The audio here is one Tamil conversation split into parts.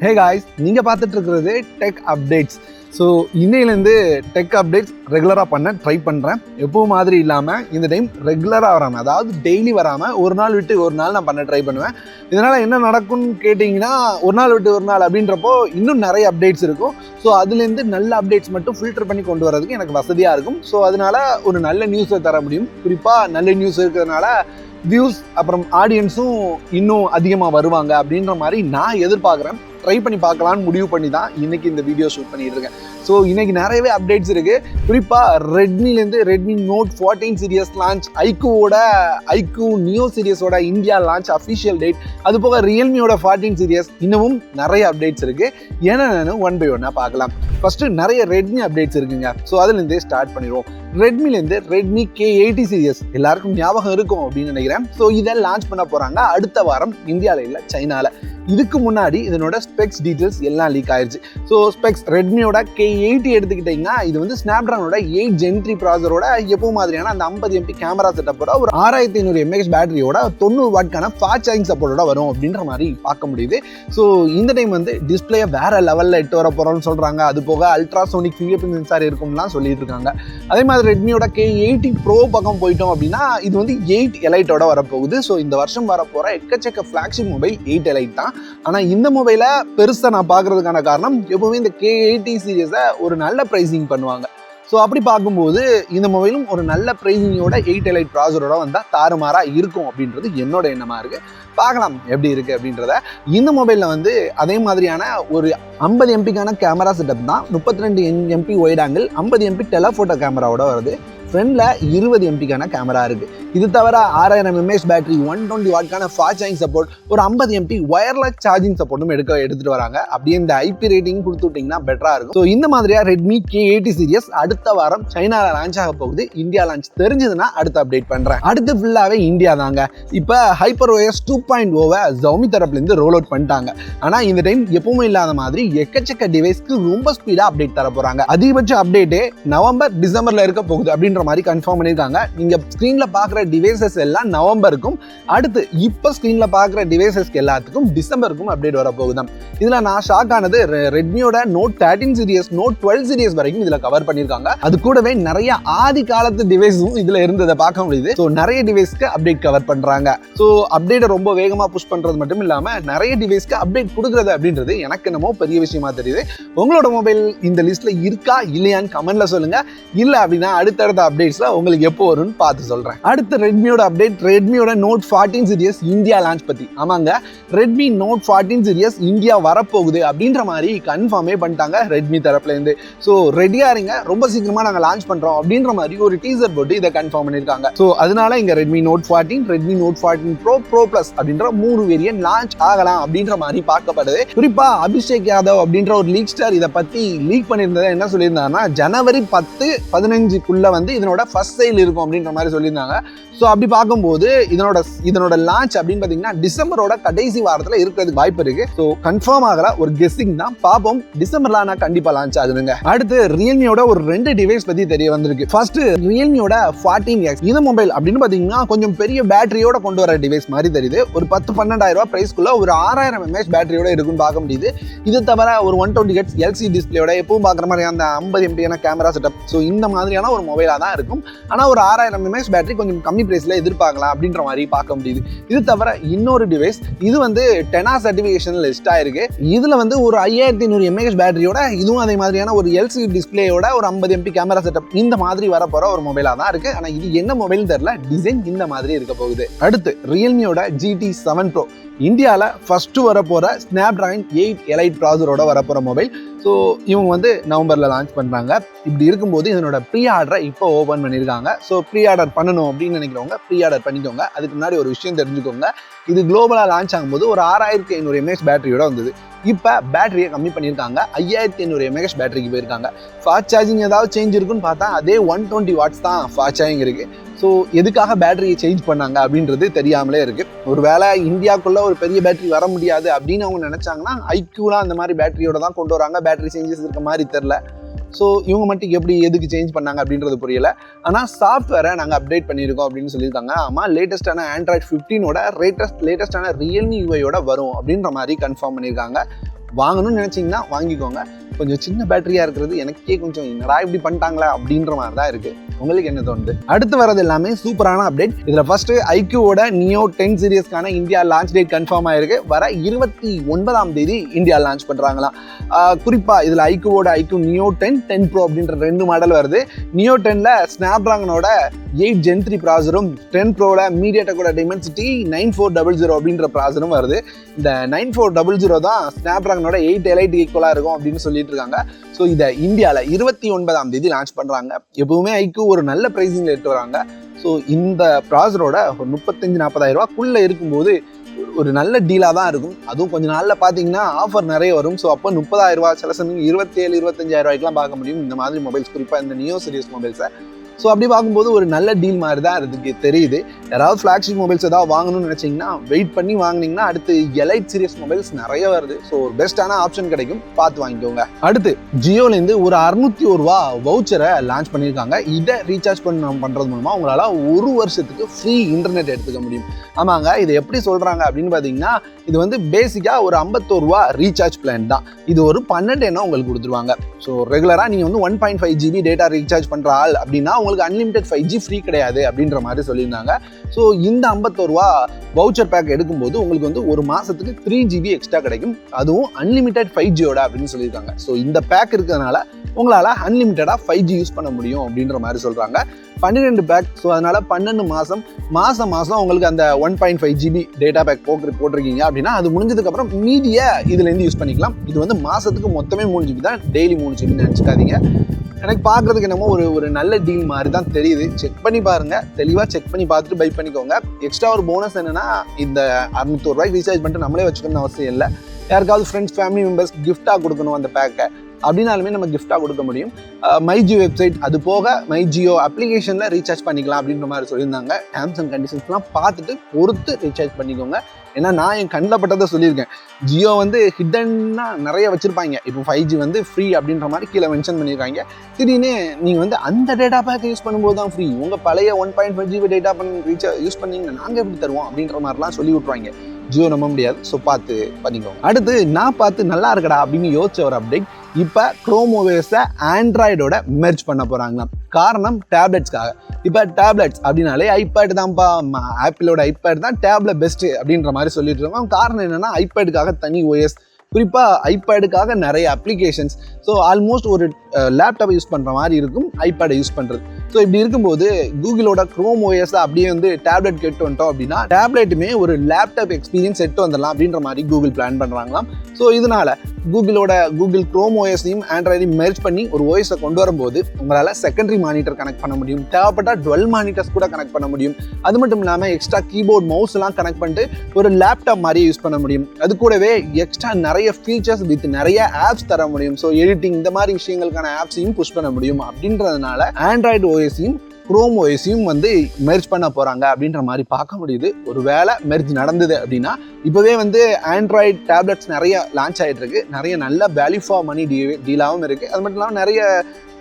ஹே காய்ஸ் நீங்கள் பார்த்துட்டு இருக்கிறது டெக் அப்டேட்ஸ் ஸோ இன்னையிலேருந்து டெக் அப்டேட்ஸ் ரெகுலராக பண்ண ட்ரை பண்ணுறேன் எப்பவும் மாதிரி இல்லாமல் இந்த டைம் ரெகுலராக வராமல் அதாவது டெய்லி வராமல் ஒரு நாள் விட்டு ஒரு நாள் நான் பண்ண ட்ரை பண்ணுவேன். இதனால் என்ன நடக்கும்னு கேட்டிங்கன்னா ஒரு நாள் விட்டு ஒரு நாள் அப்படின்றப்போ இன்னும் நிறைய அப்டேட்ஸ் இருக்கும். ஸோ அதுலேருந்து நல்ல அப்டேட்ஸ் மட்டும் ஃபில்டர் பண்ணி கொண்டு வரதுக்கு எனக்கு வசதியாக இருக்கும். ஸோ அதனால் ஒரு நல்ல நியூஸை தர முடியும். குறிப்பாக நல்ல நியூஸ் இருக்கிறதுனால வியூஸ் அப்புறம் ஆடியன்ஸும் இன்னும் அதிகமாக வருவாங்க அப்படின்ற மாதிரி நான் எதிர்பார்க்குறேன். ட்ரை பண்ணி பார்க்கலான்னு முடிவு பண்ணி தான் இன்னைக்கு இந்த வீடியோ ஷூட் பண்ணிட்டு இருக்கேன் ஸோ இன்னைக்கு நிறையவே அப்டேட்ஸ் இருக்குது குறிப்பாக ரெட்மிலேருந்து Redmi Note fourteen series launch ஐக்கூவோட iQOO Neo சீரியஸோட இந்தியா லான்ச் அஃபிஷியல் டேட் அது போக ரியல்மியோட ஃபார்ட்டீன் சீரியஸ் இன்னமும் நிறைய அப்டேட்ஸ் இருக்குது என்னென்னு ஒன் பை ஒன்னாக பார்க்கலாம். ஃபஸ்ட்டு நிறைய ரெட்மி அப்டேட்ஸ் இருக்குங்க. ஸோ அதுலேருந்தே ஸ்டார்ட் பண்ணிடுவோம். ரெட்மிலேருந்து ரெட்மி கே எயிட்டி சீரியஸ் எல்லாருக்கும் ஞாபகம் இருக்கும் அப்படின்னு நினைக்கிறேன். ஸோ இதை லான்ச் பண்ண போகிறாங்க அடுத்த வாரம் இந்தியாவில் இல்லை சைனாவில் இதுக்கு முன்னாடி இதனோட ஸ்பெக்ஸ் டீட்டெயில்ஸ் எல்லாம் லீக் ஆயிடுச்சு ஸோ ஸ்பெக்ஸ் ரெட்மியோட கே எயிட்டி எடுத்துக்கிட்டிங்கன்னா இது வந்து ஸ்னாப்ட்ரானோட எயிட் ஜென்ட்ரி ப்ராசரோட எப்போ மாதிரியான அந்த ஐம்பது எம்பி கேமரா செட்டப்போட ஒரு ஆறாயிரத்தி ஐநூறு எம்ஏஹெச் பேட்டரியோட தொண்ணூறு வாட்கான ஃபாஸ்ட் சார்ஜிங் சப்போர்ட்டோட வரும் அப்படின்ற மாதிரி பார்க்க முடியுது. ஸோ இந்த டைம் வந்து டிஸ்பிளேயை வேற லெவலில் எட்டு வர போகிறோம்னு சொல்கிறாங்க அது போக அல்ட்ராசோனிக் ஃபிங்கர் பிரிண்ட் சென்சார் இருக்கும்லாம் சொல்லிட்டு இருக்காங்க. அதே மாதிரி ரெட்மியோட கே எயிட்டி ப்ரோ பக்கம் போயிட்டோம் அப்படின்னா இது வந்து எயிட் எலைட்டோட வரப்போகுது. ஸோ இந்த வருஷம் வரப்போகிற எக்கச்சக்க ஃப்ளாக்ஷிப் மொபைல் எயிட் எலைட் தான். ஆனால் இந்த மொபைலை பெருசாக நான் பார்க்கறதுக்கான காரணம் எப்போவுமே இந்த கே எயிட்டி சீரியஸை ஒரு நல்ல ப்ரைஸிங் பண்ணுவாங்க. ஸோ அப்படி பார்க்கும்போது இந்த மொபைலும் ஒரு நல்ல ப்ரைஸிங்கோட எயிட் எலைட் ப்ராசரோட வந்தால் தாறுமாறாக இருக்கும் அப்படின்றது என்னோட எண்ணமாக இருக்குது பார்க்கலாம் எப்படி இருக்குது அப்படின்றத. இந்த மொபைலில் வந்து அதே மாதிரியான ஒரு ஐம்பது எம்பிக்கான கேமரா செட்டப் தான். முப்பத்தி ரெண்டு எம்பி ஒயிட் ஆங்கிள் ஐம்பது எம்பி டெலஃபோட்டோ கேமராவோட வருது. ஃப்ரண்டில் இருபது எம்பிக்கான கேமரா இருக்குது இது தவிர ஆறாயிரம் எம்ஏஹெச் பேட்டரி ஒன் டுவெண்ட்டி வாட்கான ஃபாஸ்ட் சார்ஜிங் சப்போர்ட் ஒரு ஐம்பது எம்பி ஒயர்லெஸ் சார்ஜிங் சப்போர்ட்டும் எடுக்க எடுத்துகிட்டு வராங்க. அப்படியே இந்த ஐபி ரேட்டிங் கொடுத்து விட்டிங்கன்னா பெட்டராக இருக்கும். ஸோ இந்த மாதிரியாக ரெட்மி கே எயிட்டி சீரியஸ் அடுத்த வாரம் சைனாவில் லான்ச் ஆக போகுது. இந்தியா லான்ச் தெரிஞ்சதுன்னா அடுத்து அப்டேட் பண்ணுறேன் அடுத்து ஃபுல்லாகவே இந்தியா தாங்க. இப்போ ஹைப்பர் ஓஎஸ் டூ பாயிண்ட் ஓவை ஜவுமி தரப்புலேருந்து ரோல் அவுட் பண்ணிட்டாங்க. ஆனால் இந்த டைம் எப்பவுமே இல்லாத மாதிரி எக்கச்சக்க டிவைஸ்க்கு ரொம்ப ஸ்பீடாக அப்டேட் தர போகிறாங்க அதிகபட்ச அப்டேட்டே நவம்பர் டிசம்பரில் இருக்க போகுது அப்படின்ற மாதிரி கன்ஃபார்ம் பண்ணியிருக்காங்க. நீங்கள் ஸ்க்ரீனில் பார்க்குற டிவைசஸ் எல்லாம் நவம்பருக்கும் அடுத்து இப்போ ஸ்க்ரீனில் பார்க்குற டிவைசஸ்க்கு எல்லாத்துக்கும் டிசம்பருக்கும் அப்டேட் வர போகுதாம் இதில் நான் ஷாக் ஆனது ரெட்மியோட Note thirteen series Note twelve series வரைக்கும் இதில் கவர் பண்ணியிருக்காங்க. அது கூடவே நிறைய ஆதி காலத்து டிவைஸும் இதில் இருந்ததை பார்க்க முடியுது. ஸோ நிறைய டிவைஸ்க்கு அப்டேட் கவர் பண்ணுறாங்க ஸோ அப்டேட்டை ரொம்ப வேகமாக புஷ் பண்ணுறது மட்டும் இல்லாமல் நிறைய டிவைஸ்க்கு அப்டேட் கொடுக்குறது அப்படின்றது எனக்கு என்னமோ பெரிய விஷயமா தெரியுது. உங்களோட மொபைல் இந்த லிஸ்ட்ல இருக்கா இல்லையான்னு கமெண்ட்ல சொல்லுங்க. இல்ல அப்படின்னா அடுத்தடுத்த அப்டேட்ஸ்லாம் உங்களுக்கு எப்போ வரும்னு பார்த்து சொல்கிறேன் அடுத்து ரெட்மியோட update ரெட்மியோட Note fourteen series India launch பற்றி ஆமாங்க Redmi Note fourteen series India வரப்போகுது அப்படின்ற மாதிரி கன்ஃபார்மே பண்ணிட்டாங்க ரெட்மி தரப்புலேருந்து. ஸோ ரெடியாக இருங்க ரொம்ப சீக்கிரமாக நாங்கள் லான்ச் பண்ணுறோம் அப்படின்ற மாதிரி ஒரு டீசர் போட்டு இதை கன்ஃபார்ம் பண்ணிருக்காங்க ஸோ அதனால இங்கே Redmi Note fourteen Redmi Note fourteen pro pro plus அப்படின்ற மூணு வேரியன்ட் லான்ச் ஆகலாம் அப்படின்ற மாதிரி பார்க்கப்படுது. குறிப்பாக அபிஷேக் யாதவ் அப்படின்ற ஒரு லீக் ஸ்டார் இதை பற்றி லீக் பண்ணியிருந்ததை என்ன சொல்லியிருந்தாங்கன்னா ஜனவரி பத்து பதினஞ்சுக்குள்ளே வந்து இதனோட ஃபர்ஸ்ட் சைல் இருக்கும் அப்படின்ற மாதிரி சொல்லியிருந்தாங்க. ஸோ அப்படி பார்க்கும்போது இதனோட இதனோட லான்ச் அப்படின்னு பார்த்தீங்கன்னா டிசம்பரோட கடைசி வாரத்தில் இருக்கிறதுக்கு வாய்ப்பு இருக்கு. ஸோ கன்ஃபார்ம் ஆகல ஒரு கெஸ்ஸிங் தான். பார்ப்போம் டிசம்பர்ல ஆனால் கண்டிப்பாக லான்ச் ஆகுதுங்க. அடுத்து ரியல்மியோட ஒரு ரெண்டு டிவைஸ் பத்தி தெரிய வந்திருக்கு. ஃபர்ஸ்ட் ரியல்மியோட ஃபார்ட்டின் எக்ஸ் இந்த மொபைல் அப்படின்னு பார்த்தீங்கன்னா கொஞ்சம் பெரிய பேட்டரியோட கொண்டு வர டிவைஸ் மாதிரி தெரியுது. ஒரு பத்து பன்னெண்டாயிரம் ரூபாய் பிரைஸ்க்குள்ள ஒரு ஆறாயிரம் எம்ஏஹெச் பேட்டரியோட இருக்குன்னு பார்க்க முடியுது. இது தவிர ஒரு ஒன் டுவெண்ட்டி ஹெட்ஸ் எல்சி டிஸ்பிளேயோட எப்பவும் பார்க்குற மாதிரி அந்த ஐம்பது எம்பியான கேமரா செட்டப் ஸோ இந்த மாதிரியான ஒரு மொபைலாக தான் இருக்கும் ஆனால் ஒரு ஆறாயிரம் எம்எஸ் பேட்டரி கொஞ்சம் கம்மி ப்ரைஸில் எதிர்பார்க்கலாம் அப்படின்ற மாதிரி பார்க்க முடியுது. இது தவிர இன்னொரு டிவைஸ் இது வந்து டெனா சர்டிஃபிகேஷன் லிஸ்ட் ஆயிருக்கு. இதில் வந்து ஒரு ஐயாயிரத்தி நூறு எம்ஏஹெச் பேட்டரியோட இதுவும் அதே மாதிரியான ஒரு எல்சி டிஸ்பிளேயோட ஒரு ஐம்பது எம்பி கேமரா செட்டப் இந்த மாதிரி வரப்போகிற ஒரு மொபைலாக தான் இருக்குது ஆனால் இது என்ன மொபைல் தெரில டிசைன் இந்த மாதிரி இருக்க போகுது. அடுத்து ரியல்மியோட ஜிடி செவன் ப்ரோ இந்தியாவில் ஃபஸ்ட்டு வரப்போகிற ஸ்னாப் ட்ராகன் எயிட் எலைட் ப்ராசரோட வரப்போகிற மொபைல் ஸோ இவங்க வந்து நவம்பரில் லான்ச் பண்ணுறாங்க இப்படி இருக்கும்போது இதனோட ப்ரீ ஆர்டரை இப்போ ஓப்பன் பண்ணியிருக்காங்க ஸோ ப்ரீ ஆர்டர் பண்ணணும் அப்படின்னு நினைக்கிறவங்க ப்ரீ ஆர்டர் பண்ணிக்கோங்க. அதுக்கு முன்னாடி ஒரு விஷயம் தெரிஞ்சுக்கோங்க. இது குளோபலாக லான்ச் ஆகும்போது ஒரு ஆறாயிரத்தி ஐநூறு எம்ஏஹெச் பேட்டரியோட வந்தது. இப்போ பேட்டரியை கம்மி பண்ணியிருக்காங்க ஐயாயிரத்தி ஐநூறு எம்ஏஹெச் பேட்டரிக்கு போயிருக்காங்க. ஃபாஸ்ட் சார்ஜிங் ஏதாவது சேஞ்ச் இருக்குன்னு பார்த்தா அதே ஒன் டுவெண்ட்டி வாட்ஸ் தான் ஃபாஸ்ட் சார்ஜிங் இருக்குது ஸோ எதுக்காக பேட்டரியை சேஞ்ச் பண்ணாங்க அப்படின்றது தெரியாமலே இருக்குது ஒரு வேளை இந்தியாவுக்குள்ளே ஒரு பெரிய பேட்டரி வர முடியாது அப்படின்னு அவங்க நினச்சாங்கன்னா ஐக்யூலாம் அந்த மாதிரி பேட்டரியோட தான் கொண்டு வராங்க. பேட்டரி சேஞ்சஸ் இருக்க மாதிரி தெரில ஸோ இவங்க மட்டும் எப்படி எதுக்கு சேஞ்ச் பண்ணாங்க அப்படின்றது புரியல. ஆனால் சாஃப்ட்வேரை நாங்கள் அப்டேட் பண்ணியிருக்கோம் அப்படின்னு சொல்லியிருக்காங்க. ஆமாம் லேட்டஸ்ட்டான ஆண்ட்ராய்ட் ஃபிஃப்டீனோட லேட்டஸ்ட் லேட்டஸ்ட்டான ரியல்மி யூஐயோட வரும் அப்படின்ற மாதிரி கன்ஃபார்ம் பண்ணியிருக்காங்க. வாங்கணும்னு நினச்சிங்கன்னா வாங்கிக்கோங்க. கொஞ்சம் சின்ன பேட்டரியாக இருக்கிறது எனக்கே கொஞ்சம் என்னடா இப்படி பண்ணிட்டாங்களா அப்படின்ற மாதிரி தான் இருக்குது உங்களுக்கு என்ன தோணுது? அடுத்து வரது எல்லாமே சூப்பரான அப்டேட் இதில் ஃபர்ஸ்ட் ஐக்யூவோட நியோ டென் சீரியஸ்க்கான இந்தியா லான்ச் டேட் கன்ஃபார்ம் ஆயிருக்கு. வர இருபத்தி ஒன்பதாம் தேதி இந்தியா லான்ச் பண்ணுறாங்களாம் குறிப்பாக இதில் ஐக்யூவோட iQOO neo ten ten pro அப்படின்ற ரெண்டு மாடல் வருது. நியோ டெனில் ஸ்னாப்ட்ராகனோட எயிட் ஜென் த்ரீ ப்ராசரும் டென் ப்ரோவில் மீடியாடெக்கோட Dimensity nine four double zero அப்படின்ற ப்ராசரும் வருது. இந்த நைன் ஃபோர் டபுள் ஜீரோ தான் ஸ்னாப்ட்ராகனோட எயிட் எலைட் ஈக்குவலாக இருக்கும் அப்படின்னு சொல்லிட்டு இருக்காங்க. ஸோ இதை இந்தியாவில் இருபத்தி ஒன்பதாம் தேதி லான்ச் பண்ணுறாங்க எப்பவுமே ஐக்கு ஒரு நல்ல ப்ரைஸிங்கில் எடுத்து வராங்க. ஸோ இந்த ப்ராசரோட ஒரு முப்பத்தஞ்சு நாற்பதாயிரம் ரூபாக்குள்ளே இருக்கும்போது ஒரு நல்ல டீலாக தான் இருக்கும். அதுவும் கொஞ்ச நாளில் பார்த்தீங்கன்னா ஆஃபர் நிறைய வரும். ஸோ அப்போ முப்பதாயிரம் ரூபா சில சமயம் இருபத்தேழு இருபத்தஞ்சாயிரம் ரூபாய்க்குலாம் பார்க்க முடியும். இந்த மாதிரி மொபைல்ஸ் குறிப்பாக இந்த நியோ சீரிஸ் மொபைல்ஸை ஸோ அப்படி பார்க்கும்போது ஒரு நல்ல டீல் மாதிரி தான் அதுக்கு தெரியுது. யாராவது ஃப்ளாக்ஷிப் மொபைல்ஸ் ஏதாவது வாங்கணும்னு நினச்சிங்கன்னா வெயிட் பண்ணி வாங்குனீங்கன்னா அடுத்து எலைட் சீரியஸ் மொபைல்ஸ் நிறைய வருது. ஸோ ஒரு பெஸ்ட்டான ஆப்ஷன் கிடைக்கும். பார்த்து வாங்கிக்கோங்க. அடுத்து ஜியோலேருந்து ஒரு அறுநூத்தி ஒரு ரூபா வவுச்சரை லான்ச் பண்ணியிருக்காங்க. இதை ரீசார்ஜ் பண்ண பண்ணுறது மூலமாக உங்களால் ஒரு வருஷத்துக்கு ஃப்ரீ இன்டர்நெட் எடுத்துக்க முடியும். ஆமாங்க இது எப்படி சொல்கிறாங்க அப்படின்னு பார்த்தீங்கன்னா இது வந்து பேசிக்காக ஒரு ஐம்பத்தோரு ரூபா ரீசார்ஜ் பிளான் தான். இது ஒரு பன்னெண்டு எண்ணம் உங்களுக்கு கொடுத்துருவாங்க. ஸோ ரெகுலராக நீங்கள் வந்து one point five GB data recharge பண்ணுற ஆள் அப்படின்னா உங்களுக்கு அன்லிமிடெட் ஃபைவ் ஜி ஃப்ரீ கிடையாது அப்படின்ற மாதிரி சொல்லியிருந்தாங்க. ஸோ இந்த ஐம்பத்தோருவா ரூபா வவுச்சர் பேக் எடுக்கும்போது உங்களுக்கு வந்து ஒரு மாதத்துக்கு த்ரீ ஜிபி எக்ஸ்ட்ரா கிடைக்கும். அதுவும் அன்லிமிடெட் ஃபைவ் ஜியோட அப்படின்னு சொல்லியிருக்காங்க. ஸோ இந்த பேக் இருக்கிறதுனால உங்களால் அன்லிமிட்டடாக ஃபைவ் ஜி யூஸ் பண்ண முடியும் அப்படின்ற மாதிரி சொல்கிறாங்க பன்னிரெண்டு பேக் ஸோ அதனால் பன்னெண்டு மாதம் மாதம் மாதம் உங்களுக்கு அந்த one point five GB data pack போக்கு போட்டிருக்கீங்க அப்படின்னா அது முடிஞ்சதுக்கப்புறம் மீதியை இதுலேருந்து யூஸ் பண்ணிக்கலாம். இது வந்து மாதத்துக்கு மொத்தமே மூணு ஜிபி தான். டெய்லி மூணு ஜிபி நினச்சிக்காதீங்க. எனக்கு பார்க்குறதுக்கு என்னமோ ஒரு ஒரு நல்ல டீல் மாதிரி தான் தெரியுது. செக் பண்ணி பாருங்கள் தெளிவாக செக் பண்ணி பார்த்துட்டு பை பண்ணிக்கோங்க. எக்ஸ்ட்ரா ஒரு போனஸ் என்னென்னா இந்த அறுநூத்தோரு ரீசார்ஜ் பண்ணிட்டு நம்மளே வச்சுக்கணும்னு அவசியம் இல்லை. யாருக்காவது ஃப்ரெண்ட்ஸ் ஃபேமிலி மெம்பர்ஸ் கிஃப்டாக கொடுக்கணும் அந்த பேக்கை அப்படின்னாலுமே நம்ம கிஃப்டாக கொடுக்க முடியும். மைஜியோ வெப்சைட் அது போக மை ஜியோ அப்ளிகேஷனில் ரீசார்ஜ் பண்ணிக்கலாம் அப்படின்ற மாதிரி சொல்லியிருந்தாங்க. டேர்ம்ஸ் அண்ட் கண்டிஷன்ஸ்லாம் பார்த்துட்டு பொறுத்து ரீசார்ஜ் பண்ணிக்கோங்க. ஏன்னா நான் என் கண்ணில் பட்டதை சொல்லியிருக்கேன். ஜியோ வந்து ஹிடன்னா நிறைய வச்சுருப்பாங்க. இப்போ ஃபைவ் ஜி வந்து ஃப்ரீ அப்படின்ற மாதிரி கீழே மென்ஷன் பண்ணியிருக்காங்க. திடீர்னு நீங்கள் வந்து அந்த டேட்டா பேக் யூஸ் பண்ணும்போது தான் ஃப்ரீ உங்கள் பழைய one point five GB data பண்ணி ரீசார்ஜ் யூஸ் பண்ணிங்கன்னா நாங்கள் எப்படி தருவோம் அப்படின்ற மாதிரிலாம் சொல்லி விட்ருவாங்க ஜியோ நம்ப முடியாது. ஸோ பார்த்து பண்ணிக்கோங்க. அடுத்து நான் பார்த்து நல்லா இருக்கடா அப்படின்னு யோசிச்ச ஒரு அப்டேட் இப்போ க்ரோம் ஓஎஸை ஆண்ட்ராய்டோட மெர்ஜ் பண்ண போகிறாங்களாம் காரணம் டேப்லெட்ஸ்க்காக இப்போ டேப்லெட்ஸ் அப்படின்னாலே ஐபேட் தான்ப்பா. ஆப்பிளோட ஐபேட் தான் டேப்லெட் பெஸ்ட்டு அப்படின்ற மாதிரி சொல்லிட்டு இருக்கோம். காரணம் என்னென்னா ஐபேடுக்காக தனி ஓஎஸ் குறிப்பாக ஐபேடுக்காக நிறைய அப்ளிகேஷன்ஸ் ஸோ ஆல்மோஸ்ட் ஒரு லேப்டாப் யூஸ் பண்ணுற மாதிரி இருக்கும் ஐபேடை யூஸ் பண்ணுறது ஸோ இப்படி இருக்கும்போது கூகுளோட க்ரோம் ஓஎஸ் அப்படியே வந்து டேப்லெட் கெட்டு வந்துட்டோம் அப்படின்னா டேப்லெட்டுமே ஒரு லேப்டாப் எக்ஸ்பீரியன்ஸ் செட்டு வந்துடலாம் அப்படின்ற மாதிரி கூகுள் பிளான் பண்ணுறாங்களாம் ஸோ இதனால கூகுளோட கூகுள் க்ரோம் ஓஎஸையும் ஆண்ட்ராய்டையும் மெர்ஜ் பண்ணி ஒரு ஓஎஸை கொண்டு வரும்போது உங்களால் செகண்டரி மானிட்டர் கனெக்ட் பண்ண முடியும். தேவைப்பட்டால் டுவெல் மானிட்டர்ஸ் கூட கனெக்ட் பண்ண முடியும். அது மட்டும் இல்லாமல் எக்ஸ்ட்ரா கீபோர்ட் மவுஸ்லாம் கனெக்ட் பண்ணிட்டு ஒரு லேப்டாப் மாதிரி யூஸ் பண்ண முடியும். அது கூடவே எக்ஸ்ட்ரா நிறைய ஃபீச்சர்ஸ் வித் நிறைய ஆப்ஸ் தர முடியும். ஸோ எடிட்டிங் இந்த மாதிரி விஷயங்களுக்கான ஆப்ஸையும் புஷ் பண்ண முடியும் அப்படின்றதுனால ஆண்ட்ராய்டு ஓஎஸையும் குரோம் ஓஎஸையும் வந்து மெர்ஜ் பண்ண போகிறாங்க அப்படின்ற மாதிரி பார்க்க முடியுது. ஒரு வேலை மெர்ஜ் நடந்தது அப்படின்னா இப்போவே வந்து ஆண்ட்ராய்டு டேப்லெட்ஸ் நிறைய லான்ச் ஆகிட்டு இருக்கு நிறைய நல்ல வேல்யூ ஃபார் மணி டீ டீலாகவும் இருக்குது அது மட்டும் இல்லாமல் நிறைய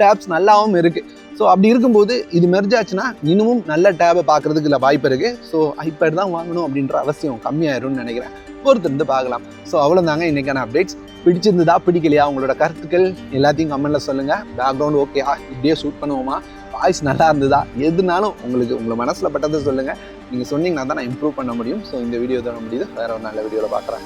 டேப்ஸ் நல்லாவும் இருக்குது ஸோ அப்படி இருக்கும்போது இது மெர்ஜ் ஆச்சுன்னா இன்னமும் நல்ல டேபை பார்க்குறதுக்கு இல்லை வாய்ப்பு இருக்குது ஸோ ஐபேட் தான் வாங்கணும் அப்படின்ற அவசியம் கம்மியாயிரும்னு நினைக்கிறேன். பொறுத்திருந்து பார்க்கலாம். ஸோ அவ்வளோதாங்க இன்றைக்கான அப்டேட்ஸ் பிடிச்சிருந்ததா பிடிக்கலையா உங்களோட கருத்துக்கள் எல்லாத்தையும் கமெண்ட்டில் சொல்லுங்கள் பேக்ரவுண்ட் ஓகேயா இப்படியே ஷூட் பண்ணுவோமா? வாய்ஸ் நல்லா இருந்ததா? எதுனாலும் உங்களுக்கு உங்களை மனசில் பட்டதை சொல்லுங்கள் நீங்கள் சொன்னீங்கன்னா தான் நான் இம்ப்ரூவ் பண்ண முடியும். ஸோ இந்த வீடியோ தான் முடியுது. வேறு ஒரு நல்ல வீடியோவில் பார்க்குறேன்